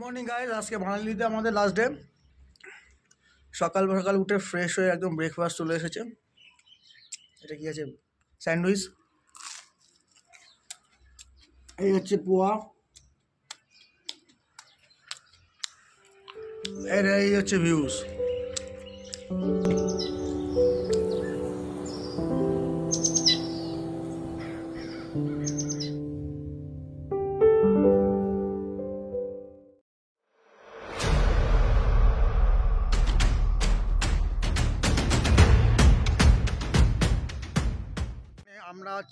Morning guys আজকে বাঙালিতে আমাদের last day সকাল সকাল উঠে ফ্রেশ হয়ে একদম ব্রেকফাস্ট চলে এসেছে। এটা কি আছে? স্যান্ডউইচ এই হচ্ছে পোয়া। এর এই হচ্ছে ভিউজ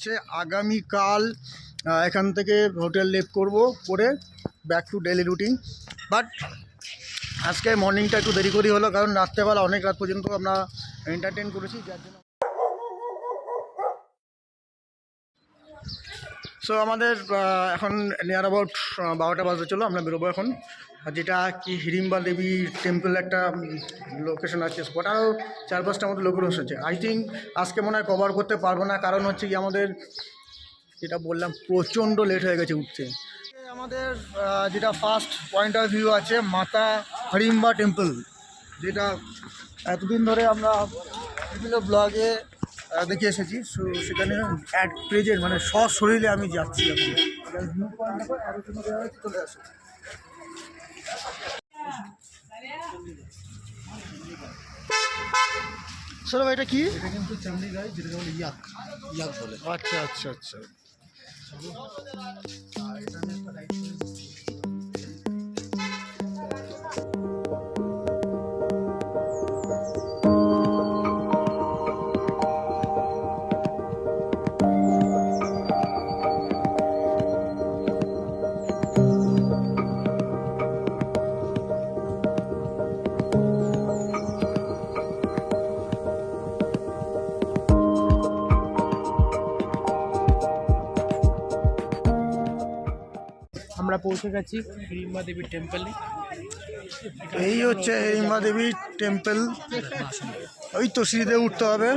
হচ্ছে আগামীকাল এখান থেকে হোটেল লিভ করব করে back to daily routine but আজকে মর্নিংটা একটু দেরি করেই হলো, কারণ রাত্রেবেলা অনেক রাত পর্যন্ত আমরা এন্টারটেন করেছি, যার জন্য সো আমাদের এখন নিয়ার অ্যাবাউট বারোটা বাজতে চলো আমরা বেরোবো এখন। যেটা কি হিড়িম্বা দেবী টেম্পল একটা লোকেশন আছে স্পট আরও চার পাঁচটা মতো লোকেশন আছে। আই থিঙ্ক আজকে মনে হয় কভার করতে পারব না, কারণ হচ্ছে কি আমাদের, যেটা বললাম, প্রচণ্ড লেট হয়ে গেছে উঠতে। আমাদের যেটা ফার্স্ট পয়েন্ট অফ ভিউ আছে, মাতা হরিম্বা টেম্পল যেটা এতদিন ধরে আমরা বিভিন্ন ব্লগে দেখে এসেছি। সেখানে অ্যাট প্রেজেন্ট মানে সশরীরে আমি যাচ্ছি চলে আসো সর এটা কি? এটা কিন্তু চামড়ি গাই যেটা বলে ইয়াক ইয়াক বলে। আচ্ছা আচ্ছা আচ্ছা। আমরা পৌঁছে গেছি। হিড়িম্বা দেবীর টেম্পলে এই হচ্ছে হিমা দেবী টেম্পল ওই তো সিঁড়িতে উঠতে হবে।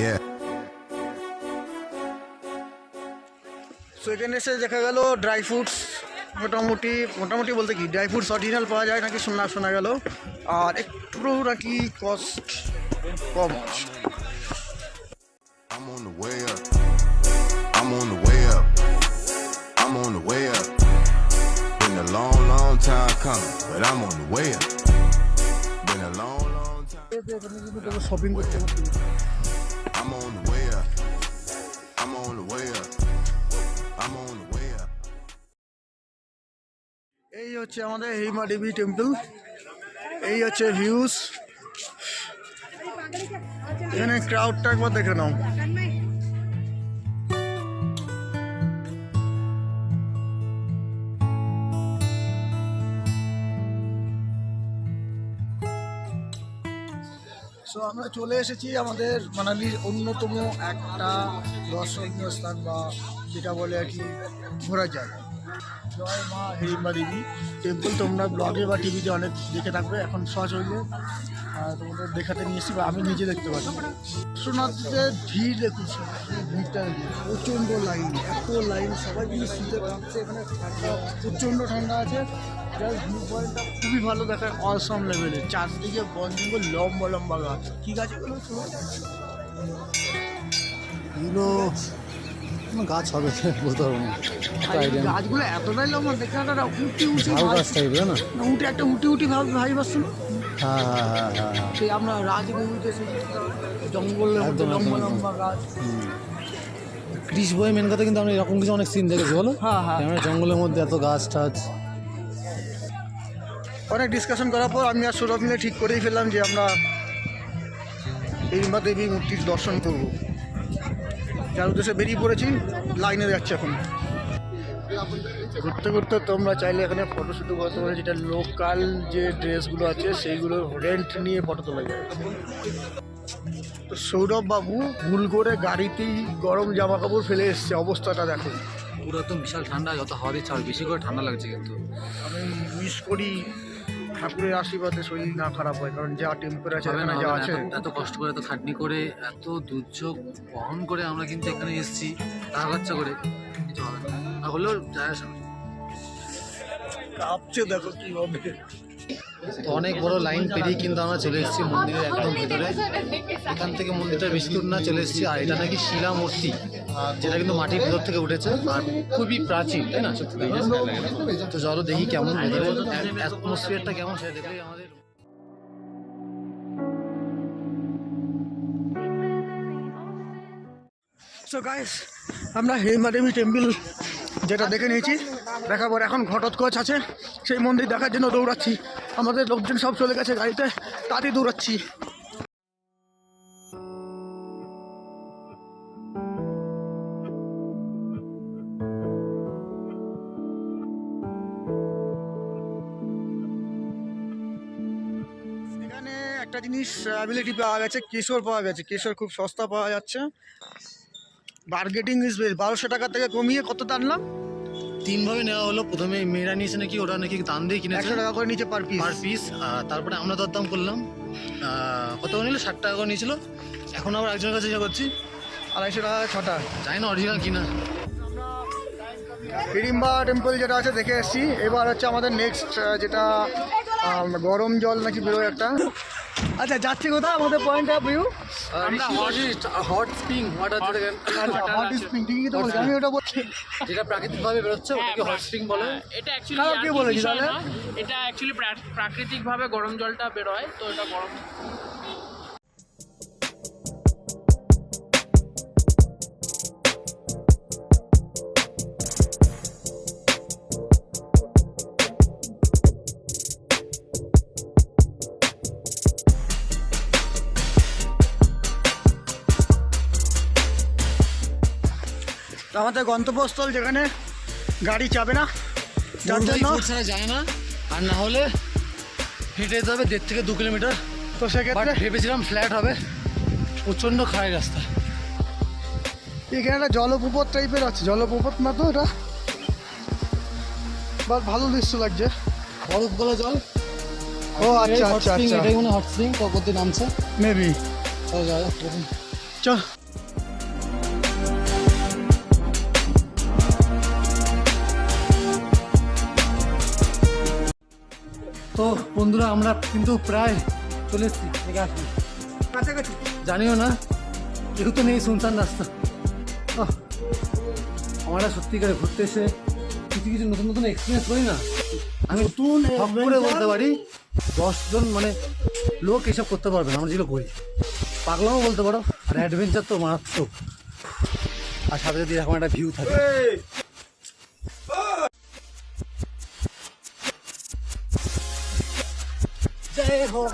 Yeah. সো এখানে এসে দেখা গেল ড্রাই ফ্রুটস মোটামুটি মোটামুটি বলতে কি ড্রাই ফ্রুটস অরিজিনাল পাওয়া যায় নাকি শোনা শোনা গেল। আর একটু নাকি কস্ট কম আছে। But I'm on the way up. Been a long, long time. I'm on the way up. I'm on the way up. I'm on the way up. এই হচ্ছে আমাদের হিমা দেবী টেম্পল এই হচ্ছে ভিউজ এখানে ক্রাউডটা একবার দেখে নাও চলে এসেছি আমাদের মানালির অন্যতম একটা দর্শনীয় স্থান বা যেটা বলে আর কি ঘোরা জায়গা। জয় মা হিড়িম্বা দেবী। টেম্পল তোমরা ব্লগে বা টিভিতে অনেক দেখে থাকবে এখন সহজ হইলে। তোমাদের দেখাতে নিয়ে এসেছি বা আমি নিজে দেখতে পাচ্ছি। সোনাতে ভিড় দেখুন ভিড়টা প্রচণ্ড লাইন এত লাইন সবাই কিন্তু শীতে পাচ্ছে এখানে। ঠান্ডা প্রচণ্ড ঠান্ডা আছে। যার ভিউ পয়েন্টটা খুবই ভালো দেখায় অসম লেভেলের চারদিকে বন জঙ্গল লম্বা লম্বা গাছ। কী গাছ এগুলো গাছ হবে বলতে পারব না গাছগুলো এতটাই লম্বা দেখে একটা উঠি উঠি গাছ টাইপের না? উঠে একটা উঠি উঠি ভাব ভাই বাসছিল হ্যাঁ হ্যাঁ হ্যাঁ হ্যাঁ হ্যাঁ। সেই আমরা মধ্যে একদম, লম্বা লম্বা গাছ। ক্রিস বই মেন কথা কিন্তু আমরা এরকম কিছু অনেক সিন দেখেছি বলো? হ্যাঁ হ্যাঁ। জঙ্গলের মধ্যে এত গাছ টাছ অনেক ডিসকাশন করার পর আমি আর সৌরভ মিলে ঠিক করেই ফেললাম যে আমরা হিড়িম্বা দেবী মূর্তির দর্শন করব। যার উদ্দেশ্যে বেরিয়ে পড়েছি লাইনে যাচ্ছে এখন। ঘুরতে ঘুরতে তোমরা চাইলে এখানে ফটো শুটও করতে পারো যেটা লোকাল যে ড্রেসগুলো আছে সেইগুলো রেন্ট নিয়ে ফটো তোলা যায় তো সৌরভ বাবু ভুল করে গাড়িতেই গরম জামা কাপড় ফেলে এসছে অবস্থাটা দেখো। পুরো তো বিশাল ঠান্ডা যত হাওয়া দিচ্ছে আর বেশি করে ঠান্ডা লাগছে কিন্তু। আমি উইশ করি। ঠাকুরের আশীর্বাদে শরীর না খারাপ হয় কারণ যা টেম্পারেচার এখানে যা আছে। এত- কষ্ট করে এত খাটনি করে এত দুর্যোগ বহন করে আমরা কিন্তু এখানে এসেছি টাকা খরচা করে। কিছু হবে না। আর হলেও যায় আসে। কাঁপছে দেখো কীভাবে। তো অনেক বড় লাইন পেরিয়ে কিন্তু আমরা চলে এসেছি মন্দিরের একদম ভিতরে। এখান থেকে মন্দিরটা বেশি দূর না চলে এসেছি, আর এটা নাকি শিলা মূর্তি, যেটা কিন্তু মাটির ভিতর থেকে উঠেছে, আর খুবই প্রাচীন, তাই না? সত্যি তো চলো দেখি কেমন ভেতরে অ্যাটমসফিয়ারটা কেমন, সেটা দেখলেই আমাদের আমরা হিমা দেবী টেম্পল যেটা দেখে নিয়েছি পর এখন ঘটোৎকচ আছে, সেই মন্দির দেখার জন্য দৌড়াচ্ছি। আমাদের লোকজন সব চলে গেছে গাড়িতে তাড়াতাড়ি দৌড়াচ্ছি। একটা জিনিস অ্যাবিলিটি পাওয়া গেছে, কেশর পাওয়া গেছে। কেশর খুব সস্তা পাওয়া যাচ্ছে। বার্গেটিং ইজ বেস্ট বারোশো টাকা থেকে কমিয়ে কত আনলাম তিনভাবে নেওয়া হলো। প্রথমে মেয়েরা নিয়েছে নাকি ওরা নাকি দাম দিয়ে কিনেছে? একশো টাকা করে নিচে পার পিস পার পিস তারপরে আমরা দরদাম করলাম। কত করে নিল? ষাট টাকা করে নিয়েছিল। এখন আবার একজনের কাছে ইয়ে করছি। আড়াইশো টাকা ছটা। জানি না অরিজিনাল কিনা। হিড়িম্বা টেম্পল যেটা আছে দেখে এসেছি। এবার হচ্ছে আমাদের নেক্সট যেটা গরম জল নাকি বেরোয় একটা। আচ্ছা যাচ্ছি কোথায়? আমাদের পয়েন্ট অফ ভিউ আমরা hot hot spring water hot spring ঠিকই তো বলছি আমি ওটা বলছি। যেটা প্রাকৃতিকভাবে বেরোচ্ছে ওটাকে হট স্প্রিং বলে। এটা কে তাহলে? এটা অ্যাকচুয়ালি প্রাকৃতিকভাবে গরম জলটা বেরোয় তো এটা গরম আমাদের গন্তব্যস্থল যেখানে গাড়ি চাবে না যার জন্য ছাড়া যায় না। আর না হলে হেঁটে যেতে হবে দেড় থেকে দু কিলোমিটার। তো সেক্ষেত্রে ভেবেছিলাম ফ্ল্যাট হবে। প্রচণ্ড খারাই রাস্তা। এখানে একটা জলপ্রপাত টাইপের আছে। জলপ্রপাত না তো এটা? বাট ভালো দৃশ্য লাগছে। বরফ গলা জল। ও আচ্ছা আচ্ছা আচ্ছা। এটাই মনে হট স্প্রিং করতে নামছে। মেবি চলো। তো বন্ধুরা আমরা কিন্তু প্রায় চলে এসেছি কাছাকাছি জানিও না কেউ তো নেই শুনশান রাস্তা। আমরা সত্যিকারে ঘুরতে এসে কিছু কিছু নতুন নতুন এক্সপিরিয়েন্স করি না। আমি নতুন করে বলতে পারি দশজন মানে লোক এসব করতে পারবে না আমরা যেগুলো করি। পাগলামও বলতে পারো আর অ্যাডভেঞ্চার তো মারাত্মক। আর সাথে যদি এরকম একটা ভিউ থাকে। হোক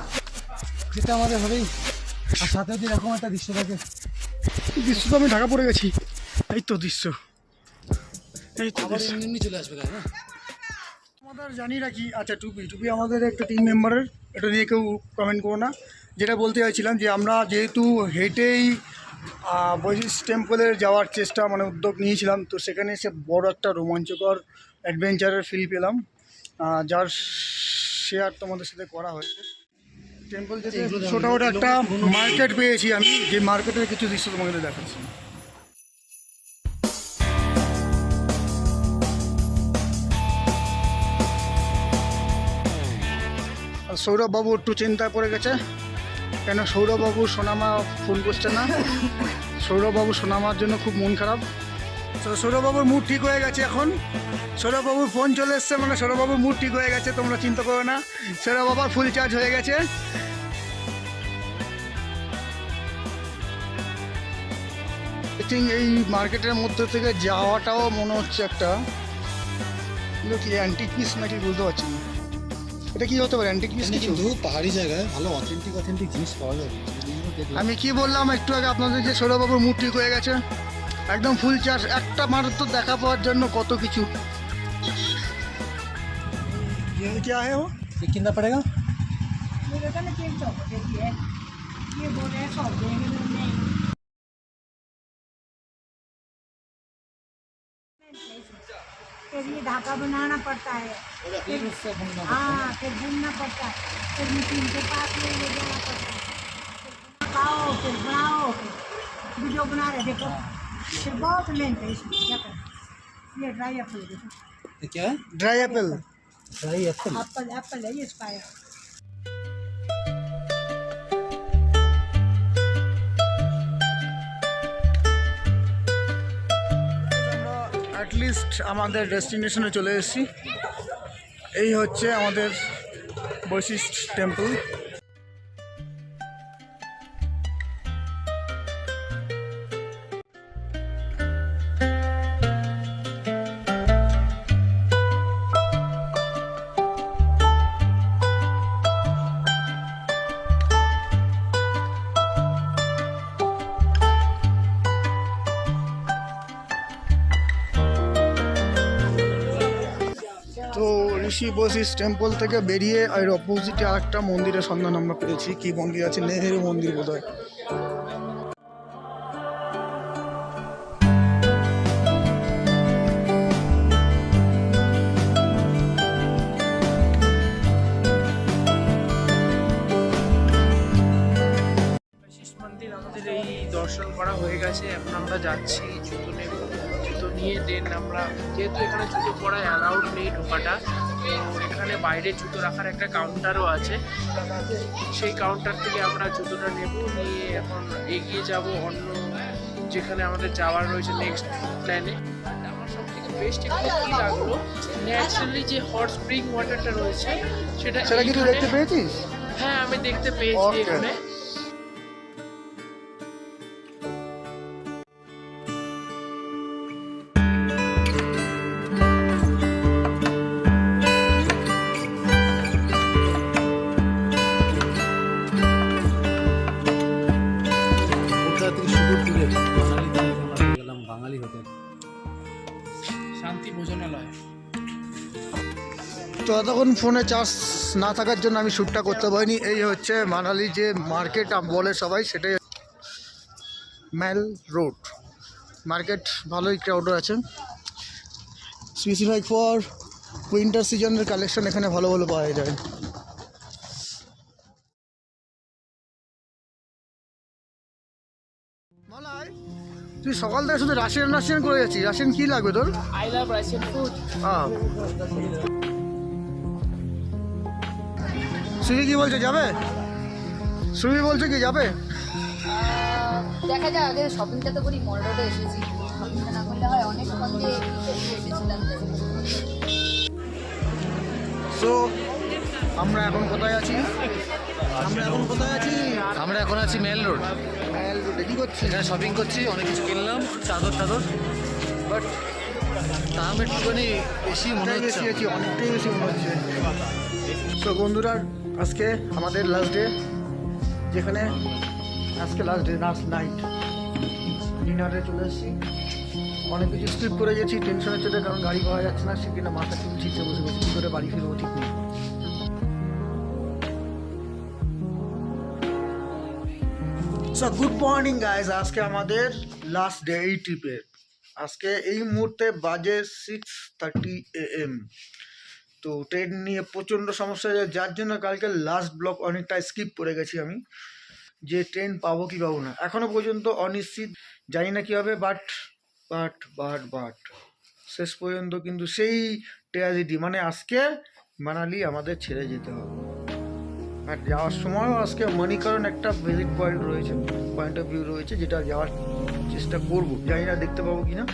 যেটা আমাদের হবেই। আর সাথে যদি এরকম একটা দৃশ্য থাকে। দৃশ্য তো আমি ঢাকা পড়ে গেছি। এই তো দৃশ্য। এই তো এমনি চলে আসবে না আমাদের জানি রাখি আচ্ছা টুপি। টুপি আমাদের একটা টিম মেম্বারের। এটা নিয়ে কেউ কমেন্ট করো না। যেটা বলতে চাইছিলাম যে আমরা যেহেতু হেঁটেই বৈশিস টেম্পলের যাওয়ার চেষ্টা মানে উদ্যোগ নিয়েছিলাম তো সেখানে এসে বড় একটা রোমাঞ্চকর অ্যাডভেঞ্চারের ফিল পেলাম। যার শেয়ার তোমাদের সাথে করা হয়েছে। টেম্পল এগুলো ছোটো একটা মার্কেট পেয়েছি আমি যে মার্কেটের কিছু দৃশ্য তোমাদের দেখাচ্ছি। আর সৌরভবাবু একটু চিন্তায় পড়ে গেছে। কেন সৌরভবাবু সোনামা ফোন করছে না? সৌরভবাবু সোনামার জন্য খুব মন খারাপ। সৌরভবাবুর মুড ঠিক হয়ে গেছে এখন? সৌরভবাবুর ফোন চলে এসছে মানে সৌরভবাবুর মুড ঠিক হয়ে গেছে তোমরা চিন্তা করো না। সৌরভ আবার ফুল চার্জ হয়ে গেছে। আই থিঙ্ক এই মার্কেটের মধ্যে থেকে যাওয়াটাও মনে হচ্ছে একটা। কি অ্যান্টিক পিস নাকি বুঝতে পারছি না। এটা কি হতে পারে অ্যান্টিক পিস কিছু? পাহাড়ি জায়গায় ভালো অথেন্টিক অথেন্টিক জিনিস পাওয়া যাবে। আমি কি বললাম একটু আগে আপনাদের যে সৌরভবাবুর মুড ঠিক হয়ে গেছে? একদম ফুল চার্জ একটা মাত্র দেখা পাওয়ার জন্য কত কিছু ये क्या है वो ये कितना पड़ेगा मेरे को ना तीन सौ को देखिए ये बोल रहे हैं सौ देंगे तो नहीं फिर ये ढाका बनाना पड़ता है फिर हाँ फिर बुनना पड़ता है फिर मशीन के पास ले ले जाना पड़ता है फिर पकाओ फिर बनाओ फिर वीडियो बना रहे देखो फिर बहुत मेहनत है इसमें क्या करें ये ड्राई एप्पल देखो ये क्या है ड्राई एप्पल एप्पल एप्पल है ये इसका है অ্যাটলিস্ট আমাদের ডেস্টিনেশনে চলে এসেছি এই হচ্ছে আমাদের বৈশিষ্ট্য টেম্পল ঋষি বশিস টেম্পল থেকে বেরিয়ে এর অপোজিটে আরেকটা মন্দিরের সন্ধান আমরা পেয়েছি কি মন্দির আছে নেহেরু মন্দির বোধ হয় দর্শন করা হয়ে গেছে এখন আমরা যাচ্ছি জুতো নেব জুতো নিয়ে দেন আমরা যেহেতু এখানে জুতো পরা অ্যালাউড নেই ঢোকাটা এখানে বাইরে জুতো রাখার একটা কাউন্টারও আছে। সেই কাউন্টার থেকে আমরা জুতোটা নেব নিয়ে এখন এগিয়ে যাব অন্য যেখানে আমাদের যাওয়ার রয়েছে নেক্সট প্ল্যানে আমার সব থেকে বেস্ট একটু কী লাগল ন্যাচারালি যে হট স্প্রিং ওয়াটারটা রয়েছে সেটা সেটা কি তুই দেখতে পেয়েছিস? হ্যাঁ আমি দেখতে পেয়েছি এখানে। তো এতক্ষণ ফোনে চার্জ না থাকার জন্য আমি শ্যুটটা করতে পারিনি এই হচ্ছে মানালি যে মার্কেট বলে সবাই সেটাই ম্যাল রোড। মার্কেট ভালোই ক্রাউড আছে। স্পেসিফাইড ফর উইন্টার সিজনের কালেকশন এখানে ভালো ভালো পাওয়া যায়। তুই সকাল থেকে শুধু রাশিয়ান রাশিয়ান করে যাচ্ছিস। রাশিয়ান কি লাগবে তোর? আই লাভ রাশিয়ান ফুড হ্যাঁ সুবি কি বলছে যাবে? সুবি বলছে কি যাবে? দেখা যাক আগে শপিংটা তো করি মল রোডে এসেছি শপিংটা না করলে হয় অনেকক্ষণ যে এসেছিলাম। সো আমরা এখন কোথায় আছি? আমরা এখন কোথায় আছি? আমরা এখন আছি মেল রোড ম্যাল রোডে কি করছি এখানে শপিং করছি অনেক কিছু কিনলাম চাদর টাদর। বাট দাম একটুখানি বেশি মনে অনেকটাই হচ্ছে আছি অনেকটাই বেশি মনে হচ্ছে। তো বন্ধুরা আজকে আমাদের লাস্ট ডে যেখানে আজকে লাস্ট ডে লাস্ট নাইট ডিনারে চলে এসেছি। অনেক কিছু স্কিপ করে গেছি টেনশনের চোটে কারণ গাড়ি পাওয়া যাচ্ছে না সেখানে মাথা ঠিক ঠিকছে বসে বসে, কী করে বাড়ি ফিরবো ঠিক নেই। সো গুড মর্নিং গাইজ আজকে আমাদের লাস্ট ডে এই ট্রিপের আজকে এই মুহূর্তে বাজে সিক্স থার্টি এ এম তো ট্রেন নিয়ে প্রচণ্ড সমস্যা হয়েছে যার জন্য কালকে লাস্ট ব্লক অনেকটা স্কিপ করে গেছি আমি। যে ট্রেন পাবো কি পাবো না। এখনও পর্যন্ত অনিশ্চিত। জানি না কী হবে বাট বাট বাট বাট শেষ পর্যন্ত কিন্তু সেই ট্র্যাজেডি মানে আজকে মানালি আমাদের ছেড়ে যেতে হবে। আর যাওয়ার সময়ও আজকে মণিকরণ একটা ভিজিট পয়েন্ট রয়েছে পয়েন্ট অফ ভিউ রয়েছে, যেটা যাওয়ার চেষ্টা করব। জানি না দেখতে পাবো কি না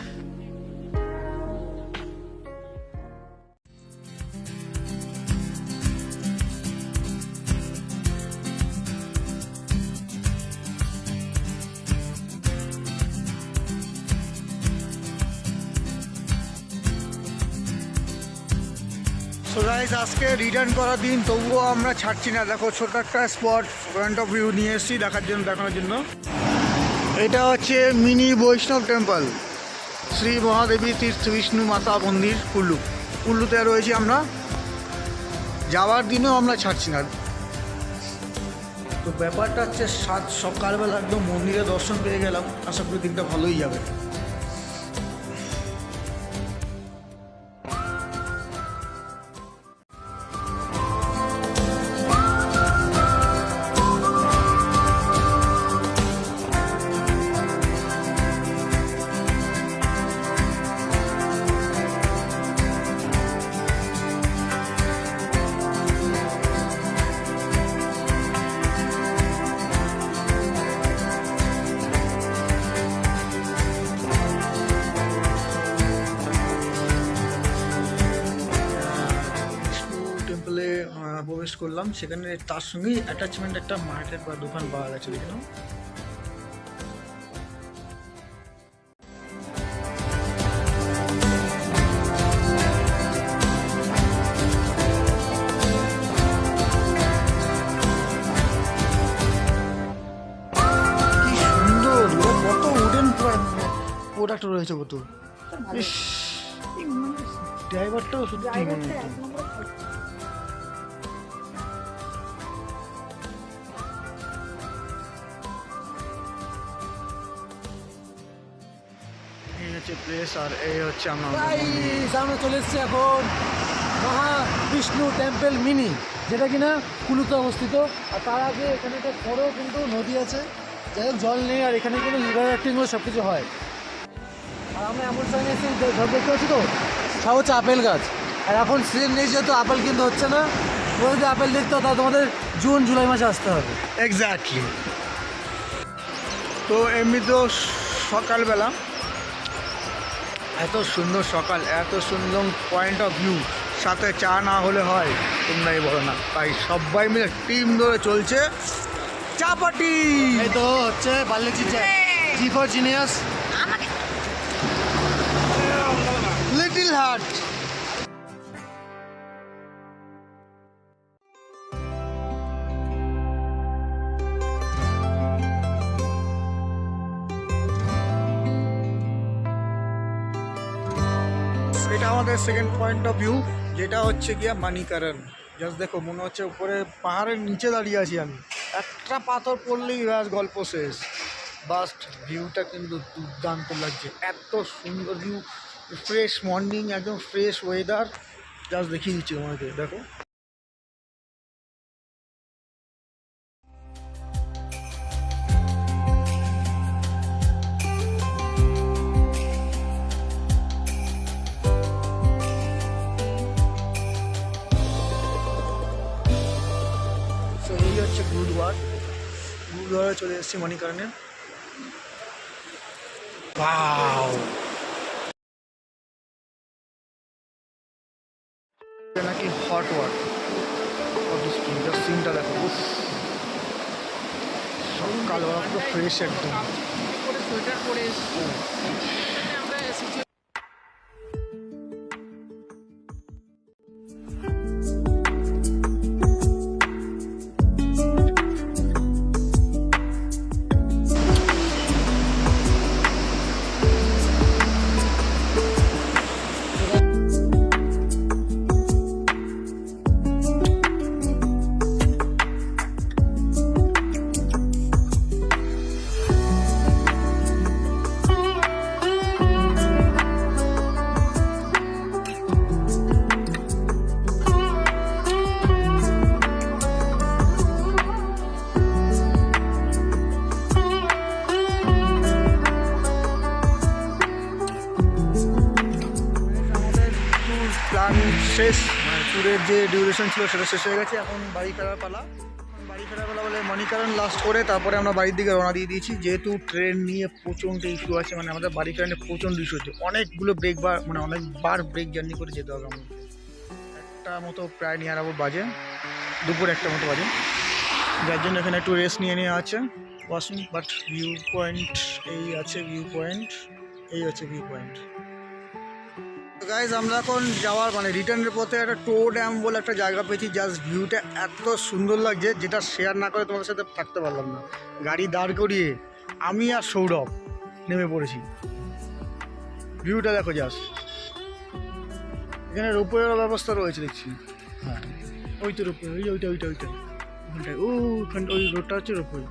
আজকে রিটার্ন করার দিন, তবুও আমরা ছাড়ছি না। দেখো, ছোট একটা স্পট পয়েন্ট অফ ভিউ নিয়ে এসেছি, দেখার জন্য, দেখানোর জন্য। এটা হচ্ছে মিনি বৈষ্ণব টেম্পল শ্রী মহাদেবী তীর্থ বিষ্ণু মাতা মন্দির, কুল্লু। কুল্লুতে রয়েছি আমরা। যাওয়ার দিনেও আমরা ছাড়ছি না। তো ব্যাপারটা হচ্ছে, সাত সকালবেলা একদম মন্দিরে দর্শন পেয়ে গেলাম। আশা করি দিনটা ভালোই যাবে। সেখানে তার সঙ্গেই অ্যাটাচমেন্ট একটা মার্কেট বা দোকান পাওয়া গেছে দেখে নাও। সুন্দর কত উডেন প্রোডাক্ট রয়েছে কত ইস ড্রাইভারটাও সত্যি প্লেস আর এই হচ্ছে আমরা আমরা চলে এসেছি এখন মহা বিষ্ণু টেম্পল মিনি যেটা কিনা কুলুতে অবস্থিত। আর তার আগে এখানে একটা বড় কিন্তু নদী আছে। যাই জল নেই আর এখানে কিন্তু রিভার রাফটিংগুলো সব কিছু হয়। আর আমরা এমন সময় এসেছি ঘর দেখতে পাচ্ছি তো? সব হচ্ছে আপেল গাছ। আর এখন সিজন নেই যেহেতু আপেল কিন্তু হচ্ছে না। তোমরা যদি আপেল দেখতে হয় তাহলে তোমাদের জুন জুলাই মাসে আসতে হবে। এক্স্যাক্টলি তো এমনিতেও সকালবেলা এত সুন্দর সকাল এত সুন্দর পয়েন্ট অফ ভিউ সাথে চা না হলে হয় তোমরাই বলো না। তাই সবাই মিলে টিম ধরে চলছে। চা পার্টি এই তো হচ্ছে বাল্যজি G for genius little heart আমাদের সেকেন্ড পয়েন্ট অফ ভিউ যেটা হচ্ছে গিয়া মানিকারণ। জাস্ট দেখো, মনে হচ্ছে উপরে পাহাড়ের নিচে দাঁড়িয়ে আছি আমি। একটা পাথর পড়লেই ব্যাস, গল্প শেষ। বাস্ট ভিউটা কিন্তু দুর্দান্ত লাগছে। এত সুন্দর ভিউ ফ্রেশ মর্নিং একদম ফ্রেশ ওয়েদার জাস্ট দেখিয়ে দিচ্ছি তোমাকে, দেখো। গুরুদুয়ারে চলে এসেছি মণিকরণে। Wow! নাকি হট ওয়াটার সিনটা দেখো। সব সকালবেলা পুরো ফ্রেশ একদম। সোয়েটার পরে ডিউরেশন ছিল, সেটা শেষ হয়ে গেছে। এখন বাড়ি ফেরার পালা। বাড়ি ফেরার পালা বলে মণিকারণ লাস্ট করে তারপরে আমরা বাড়ির দিকে রওনা দিয়ে দিয়েছি। যেহেতু ট্রেন নিয়ে প্রচণ্ড ইস্যু আছে মানে আমাদের বাড়ি ফেরানে প্রচণ্ড ইস্যু হচ্ছে। অনেকগুলো ব্রেক বার মানে অনেকবার ব্রেক জার্নি করে যেতে হবে আমাদের। একটা মতো প্রায় নিয়ে আরাবো বাজে। দুপুর একটা মতো বাজে। যার জন্য এখানে একটু রেস্ট নিয়ে নেওয়া আছে। ওয়াশিং বাট ভিউ পয়েন্ট এই আছে ভিউ পয়েন্ট এই হচ্ছে ভিউ পয়েন্ট গাইজ আমরা এখন যাওয়ার মানে রিটার্নের পথে একটা টো ড্যাম বলে একটা জায়গা পেয়েছি জাস্ট ভিউটা এত সুন্দর লাগছে যেটা শেয়ার না করে তোমাদের সাথে থাকতে পারলাম না। গাড়ি দাঁড় করিয়ে আমি আর সৌরভ নেমে পড়েছি। ভিউটা দেখো জাস্ট এখানে রোপওয়ের ব্যবস্থা রয়েছে দেখছি। হ্যাঁ। ওই তো রোপওয়ে ওই ওইটা ওইটা ওইটা। ওইটাই ও ওখানটা ওই রোডটা হচ্ছে রোপওয়ে।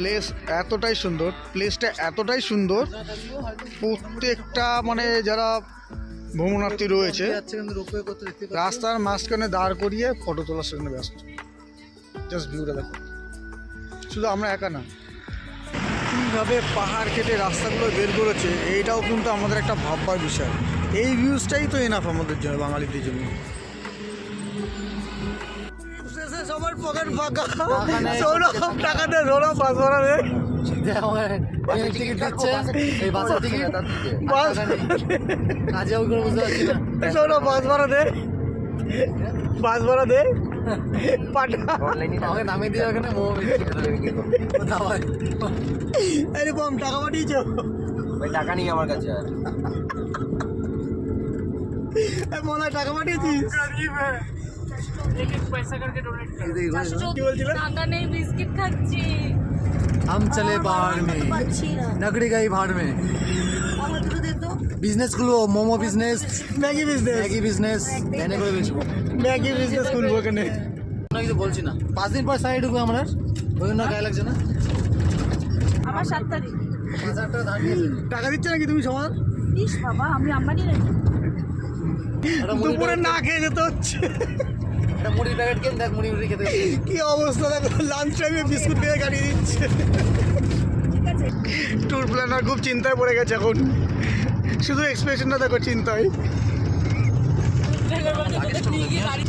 প্লেস এতটাই সুন্দর প্লেসটা এতটাই সুন্দর, প্রত্যেকটা মানে যারা ভ্রমণার্থী রয়েছে। রাস্তার মাঝখানে দাঁড় করিয়ে ফটো তোলার সেখানে ব্যস্ত। জাস্ট ভিউটা দেখো। শুধু আমরা একা না, কীভাবে পাহাড় কেটে রাস্তাগুলো বের করেছে, এইটাও কিন্তু আমাদের একটা ভাববার বিষয়। এই ভিউজটাই তো এনাফ আমাদের জন্য, বাঙালিদের জন্য। সবার পকেট ফাঁকা। সৌরভ টাকা দে সৌরভ বাস ভাড়া দে। টিকিট দিচ্ছে? এই বাসের টিকিট? বাস কাজে ওই বুঝতে পারছি না। সৌরভ বাস ভাড়া দে। বাস ভাড়া দে। পাঠা। আমাকে নামিয়ে দিয়ে ওখানে বম টাকা পাঠিয়েছো? টাকা নেই আমার কাছে আর। মনে হয় টাকা পাঠিয়েছিস? हम चले बाहर में नगड़ी गई बाहर में বিজনেস গুলো momo business Maggi business Maggi business ভ্যানে করে বেচবো ম্যাগি বিজনেস খুলবো ওখানে না কিছু বলছি না পাঁচ দিন পর সাইড ঢুকবে আমার ওই জন্য গায়ে লাগছে না আমার সাত তারিখ পাঁচ হাজার টাকা ধার নিয়েছে টাকা দিচ্ছে নাকি তুমি সবার ইস বাবা আমি আম্বানি নাকি একটা মুড়ি দুপুরে প্যাকেট- না খেয়ে যেতে হচ্ছে একটা মুড়ি প্যাকেট কেন দেখ মুড়ি মুড়ি খেতে। কি অবস্থা দেখো লাঞ্চ টাইমে বিস্কুট খেয়ে কাটিয়ে দিচ্ছে। ট্যুর প্ল্যানার খুব চিন্তায় পড়ে গেছে এখন। শুধু এক্সপ্রেশনটা দেখো চিন্তায়।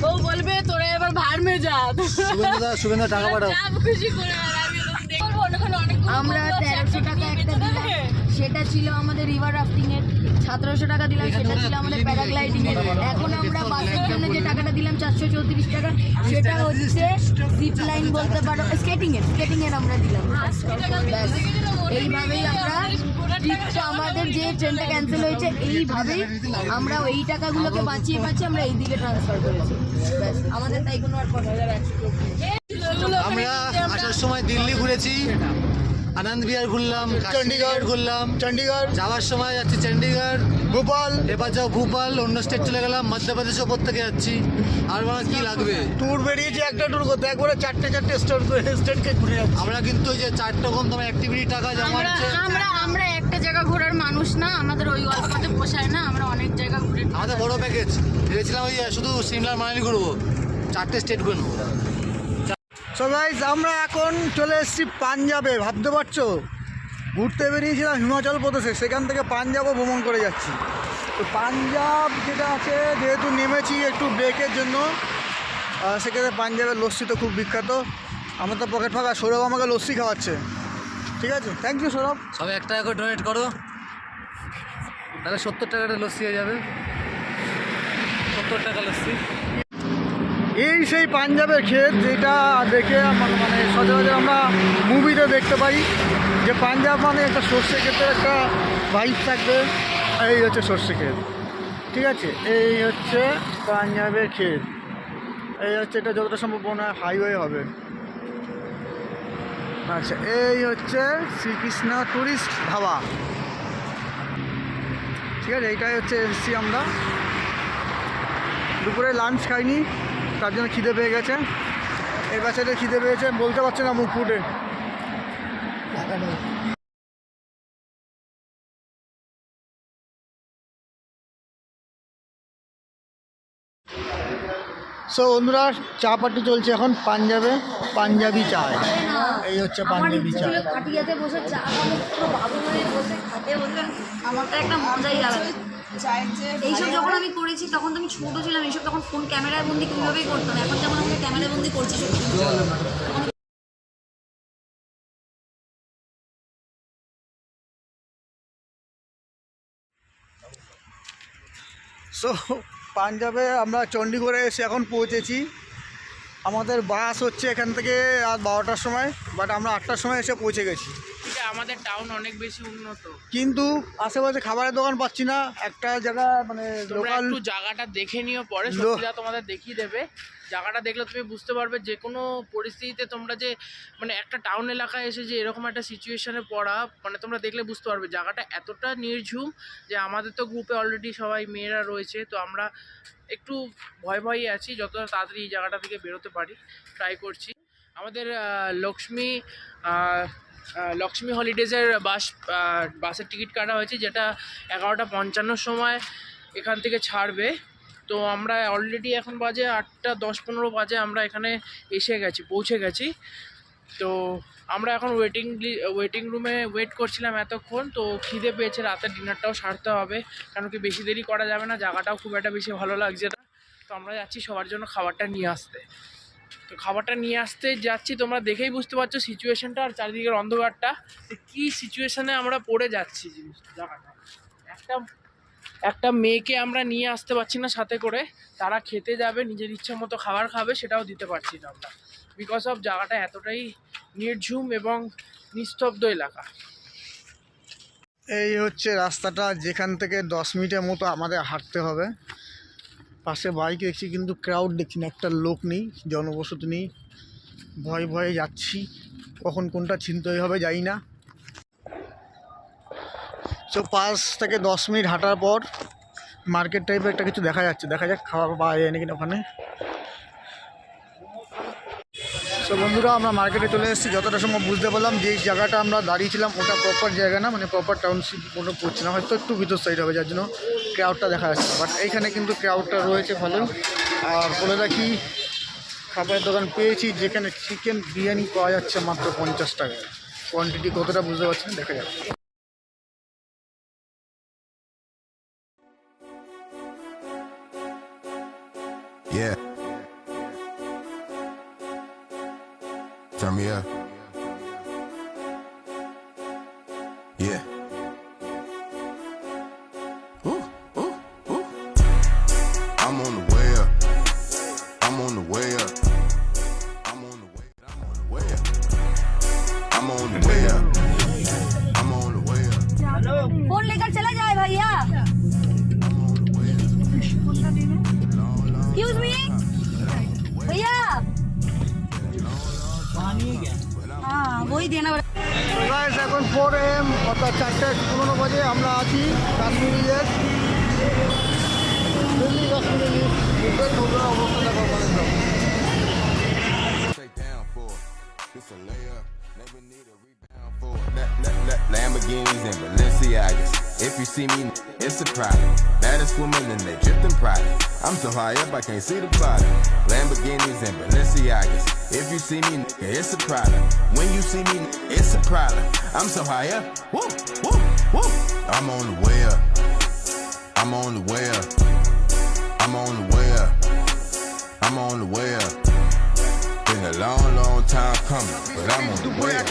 ও বলবে তোরা এবার ভাড় মে যা। শুভেন্দু শুভেন্দু টাকা পাঠাও। আমরা তেরোশো টাকা সেটা ছিল আমাদের রিভার রাফটিং এর সতেরোশো টাকা দিলাম সেটা ছিল আমাদের প্যারাগ্লাইডিং এর। এখন আমরা বাসের জন্য যে টাকাটা দিলাম চারশো চৌত্রিশ টাকা সেটা হচ্ছে জিপ লাইন বলতে পারো স্কেটিং এর স্কেটিং এর আমরা দিলাম। এইভাবেই আমরা ট্রিপটা আমাদের যে ট্রেনটা ক্যান্সেল হয়েছে এইভাবেই আমরা এই টাকাগুলোকে বাঁচিয়ে বাঁচিয়ে আমরা এই দিকে ট্রান্সফার করেছি। আমাদের তাই কোনো আর কথা আমরা আসার সময় দিল্লি ঘুরেছি। আনন্দ বিহার ঘুরলাম চণ্ডীগড় ঘুরলাম। চণ্ডীগড় যাওয়ার সময় যাচ্ছি চণ্ডীগড় ভোপাল। এবার যাও ভোপাল অন্য স্টেট চলে গেলাম মধ্যপ্রদেশ ওপর থেকে যাচ্ছি। আর আমার কি লাগবে? ট্যুর বেরিয়েছে একটা ট্যুর করতে। একবারে চারটে চারটে স্টেট স্টেটকে ঘুরে যাচ্ছে। আমরা কিন্তু ওই যে চারটে কম তোমার অ্যাক্টিভিটি টাকা জমা হচ্ছে। আমরা আমরা একটা জায়গা ঘোরার মানুষ না আমাদের ওই গল্পতে পোষায় না আমরা অনেক জায়গা ঘুরে আমাদের বড় প্যাকেজ ভেবেছিলাম ওই শুধু সিমলার মানালি ঘুরবো। চারটে স্টেট ঘুরে নেব। সো আমরা এখন চলে এসেছি পাঞ্জাবে, ভাবতে পারছ? ঘুরতে বেরিয়েছিলাম হিমাচল প্রদেশে, সেখান থেকে পাঞ্জাবও ভ্রমণ করে যাচ্ছি। তো পাঞ্জাব যেটা আছে, যেহেতু নেমেছি একটু ব্রেকের জন্য সেক্ষেত্রে পাঞ্জাবের লস্যি তো খুব বিখ্যাত। আমার তো পকেট ফাঁকা, সৌরভ আমাকে লস্যি খাওয়াচ্ছে। ঠিক আছে? Thank you Sourav. সবাই এক টাকা করে ডোনেট করো। তাহলে সত্তর টাকাটা লস্যি হয়ে যাবে। সত্তর টাকা লস্যি। এই সেই পাঞ্জাবের ক্ষেত যেটা দেখে মানে মানে সচরাচর আমরা মুভিতে দেখতে পাই যে পাঞ্জাব মানে একটা সর্ষে ক্ষেতের একটা ভাইব থাকবে। এই হচ্ছে সর্ষে ক্ষেত। ঠিক আছে? এই হচ্ছে পাঞ্জাবের ক্ষেত। এই হচ্ছে এটা যতটা সম্ভব মনে হয় হাইওয়ে হবে। আচ্ছা এই হচ্ছে শ্রীকৃষ্ণ ট্যুরিস্ট ধাবা। ঠিক আছে? এইটাই হচ্ছে এসছি আমরা। দুপুরে লাঞ্চ খাইনি। তার জন্য খিদে পেয়ে গেছে। এর বাচ্চাটা খিদে পেয়েছে বলতে পারছে না মুখ ফুটে। সো বন্ধুরা চা পাটি চলছে এখন পাঞ্জাবে পাঞ্জাবি চা এই হচ্ছে পাঞ্জাবি চা বসে চা বসে বসে। আমারটা একটা মজাই আলাদা। এইসব যখন আমি করেছি, তখন তো আমি ছোট ছিলাম, এইসব তখন ফোন ক্যামেরায় বন্দি কোনোভাবেই করতাম এখন যেমন আমাকে ক্যামেরায় বন্দি করছি সো পাঞ্জাবে আমরা চণ্ডীগড়ে এসে এখন পৌঁছেছি। আমাদের বাস হচ্ছে এখান থেকে রাত বারোটার সময় বাট আমরা আটটার সময় এসে পৌঁছে গেছি। ঠিক আমাদের টাউন অনেক বেশি উন্নত। কিন্তু আশেপাশে খাবারের দোকান পাচ্ছি না। একটা জায়গা মানে লোকাল একটু জায়গাটা দেখে নিও পরে সত্যিটা তোমাদের দেখিয়ে দেবে। জায়গাটা দেখলে তুমি বুঝতে পারবে যে কোনো পরিস্থিতিতে তোমরা যে মানে একটা টাউন এলাকায় এসে যে এরকম একটা সিচুয়েশনে পড়া মানে তোমরা দেখলে বুঝতে পারবে জায়গাটা এতটা নির্ঝুম যে আমাদের তো গ্রুপে অলরেডি সবাই মেয়েরা রয়েছে তো আমরা একটু ভয় ভয়ে আছি যত তাড়াতাড়ি এই জায়গাটা থেকে বেরোতে পারি। ট্রাই করছি। আমাদের লক্ষ্মী লক্ষ্মী হলিডেজের বাস বাসের টিকিট কাটা হয়েছে, যেটা এগারোটা পঞ্চান্নর সময় এখান থেকে ছাড়বে। তো আমরা অলরেডি এখন বাজে আটটা দশ পনেরো বাজে আমরা এখানে এসে গেছি, পৌঁছে গেছি। তো আমরা এখন ওয়েটিং ওয়েটিং রুমে ওয়েট করছিলাম এতক্ষণ, তো খিদে পেয়েছে রাতের ডিনারটাও সারতে হবে কারণ কি বেশি দেরি করা যাবে না, জায়গাটাও খুব একটা বেশি ভালো লাগছে না। তো আমরা যাচ্ছি সবার জন্য খাবারটা নিয়ে আসতে। তো খাবারটা নিয়ে আসতে যাচ্ছি, তোমরা দেখেই বুঝতে পারছ সিচুয়েশনটা আর চারিদিকের অন্ধকারটা কী সিচুয়েশনে আমরা পড়ে যাচ্ছি জায়গাটা। একটা একটা মেয়েকে আমরা নিয়ে আসতে পারছি না সাথে করে, তারা খেতে যাবে, নিজের ইচ্ছে মতো খাবার খাবে, সেটাও দিতে পারছি না আমরা। বিকজ অফ জায়গাটা এতটাই নির্ঝুম এবং নিস্তব্ধ এলাকা। এই হচ্ছে রাস্তাটা, যেখান থেকে দশ মিনিটের মতো আমাদের হাঁটতে হবে। পাশে বাইক দেখছি, কিন্তু ক্রাউড দেখছি না। একটা লোক নেই, জনবসতি নেই। ভয়ে ভয়ে যাচ্ছি। কখন কোনটা চিন্তাই হবে যাই না। সো পাঁচ থেকে দশ মিনিট হাঁটার পর মার্কেট টাইপের একটা কিছু দেখা যাচ্ছে। দেখা যাক খাওয়া পাওয়া যায় নাকি ওখানে। তো বন্ধুরা, আমরা মার্কেটে চলে এসেছি। যতটা সময় বুঝতে পারলাম যে জায়গাটা আমরা দাঁড়িয়েছিলাম, ওটা প্রপার জায়গা না মানে প্রপার টাউনশিপ কোনো পড়ছে না। হয়তো একটু ভিতর সাইড হবে, যার জন্য ক্রাউডটা দেখা যাচ্ছে বাট এইখানে কিন্তু ক্রাউডটা রয়েছে ভালো। আর বলে রাখি, খাবারের দোকান পেয়েছি, যেখানে চিকেন বিরিয়ানি পাওয়া যাচ্ছে মাত্র পঞ্চাশ টাকা কোয়ান্টিটি কতটা বুঝতে পারছেন দেখা যাচ্ছে Turn me up. So high up I can't see the bottom. Lamborghinis and Balenciagas. If you see me, it's a problem. When you see me, it's a problem. I'm so high up. Woo, woo, woo. I'm on the way up. I'm on the way up. I'm on the way up. I'm on the way up. Been a long, long time coming, but I'm on the way up.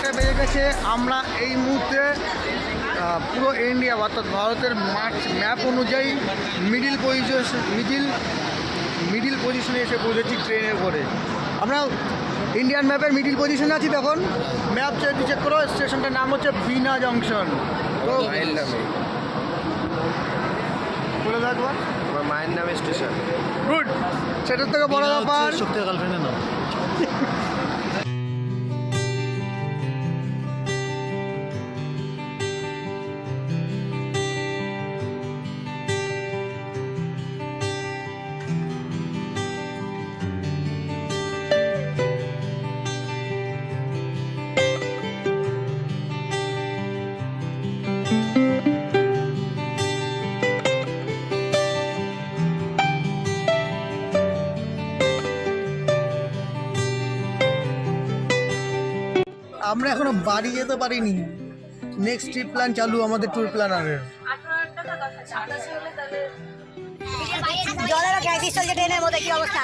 পুরো India অর্থাৎ ভারতের মার্চ map অনুযায়ী middle position middle middle পজিশনে এসে পৌঁছেছি ট্রেনের করে আমরা ইন্ডিয়ান ম্যাপের মিডিল পজিশনে আছি তখন। ম্যাপ চেক চেক করো স্টেশনটার নাম হচ্ছে বিনা জংশন তো বলে দেখব আমার মায়ের নামে স্টেশন গুড সেটার থেকে বড় ব্যাপার সত্যি গার্লফ্রেন্ডের নাম। আমরা এখনও বাড়ি যেতে পারিনি। নেক্সট ট্রিপ প্ল্যান চালু আমাদের ট্যুর প্ল্যানারের জলের গ্যাসিস কি অবস্থা?